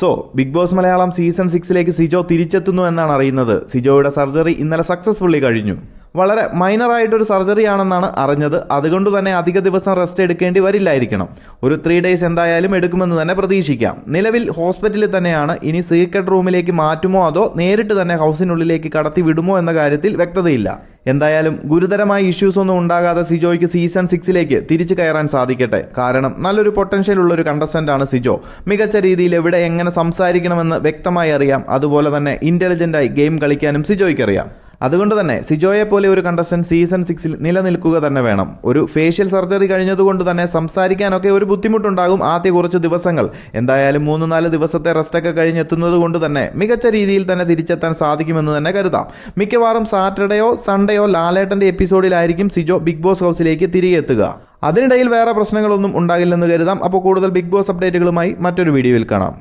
So Big Boss Malayalam season സിക്സിലേക്ക് Sijo തിരിച്ചെത്തുന്നു എന്നാണ് അറിയുന്നത്. സിജോയുടെ സർജറി ഇന്നലെ സക്സസ്ഫുള്ളി കഴിഞ്ഞു. വളരെ മൈനർ ആയിട്ടൊരു സർജറി ആണെന്നാണ് അറിഞ്ഞത്. അതുകൊണ്ട് തന്നെ അധിക ദിവസം റെസ്റ്റ് എടുക്കേണ്ടി വരില്ലായിരിക്കണം. ഒരു ത്രീ ഡേയ്സ് എന്തായാലും എടുക്കുമെന്ന് തന്നെ പ്രതീക്ഷിക്കാം. നിലവിൽ ഹോസ്പിറ്റലിൽ തന്നെയാണ്. ഇനി സീക്രട്ട് റൂമിലേക്ക് മാറ്റുമോ അതോ നേരിട്ട് തന്നെ ഹൗസിനുള്ളിലേക്ക് കടത്തി വിടുമോ എന്ന കാര്യത്തിൽ വ്യക്തതയില്ല. എന്തായാലും ഗുരുതരമായ ഇഷ്യൂസ് ഒന്നും ഉണ്ടാകാതെ സിജോയ്ക്ക് സീസൺ സിക്സിലേക്ക് തിരിച്ചു കയറാൻ സാധിക്കട്ടെ. കാരണം നല്ലൊരു പൊട്ടൻഷ്യൽ ഉള്ള ഒരു കണ്ടസ്റ്റന്റ് ആണ് സിജോ. മികച്ച രീതിയിൽ എവിടെ എങ്ങനെ സംസാരിക്കണമെന്ന് വ്യക്തമായി അറിയാം. അതുപോലെ തന്നെ ഇന്റലിജന്റായി ഗെയിം കളിക്കാനും സിജോയ്ക്ക് അറിയാം അതുകൊണ്ട് തന്നെ സിജോയെ പോലെ ഒരു കണ്ടസ്റ്റന്റ് സീസൺ സിക്സിൽ നിലനിൽക്കുക തന്നെ വേണം. ഒരു ഫേഷ്യൽ സർജറി കഴിഞ്ഞതുകൊണ്ട് തന്നെ സംസാരിക്കാനൊക്കെ ഒരു ബുദ്ധിമുട്ടുണ്ടാകും ആദ്യ കുറച്ച് ദിവസങ്ങൾ. എന്തായാലും മൂന്ന് നാല് ദിവസത്തെ റെസ്റ്റൊക്കെ കഴിഞ്ഞെത്തുന്നത് കൊണ്ട് തന്നെ മികച്ച രീതിയിൽ തന്നെ തിരിച്ചെത്താൻ സാധിക്കുമെന്ന് തന്നെ കരുതാം. മിക്കവാറും സാറ്റർഡേയോ സൺഡേയോ ലാലേട്ടന്റെ എപ്പിസോഡിലായിരിക്കും സിജോ ബിഗ് ബോസ് ഹൗസിലേക്ക് തിരികെ എത്തുക. അതിനിടയിൽ വേറെ പ്രശ്നങ്ങളൊന്നും ഉണ്ടാകില്ലെന്ന് കരുതാം. അപ്പോൾ കൂടുതൽ ബിഗ് ബോസ് അപ്ഡേറ്റുകളുമായി മറ്റൊരു വീഡിയോയിൽ കാണാം.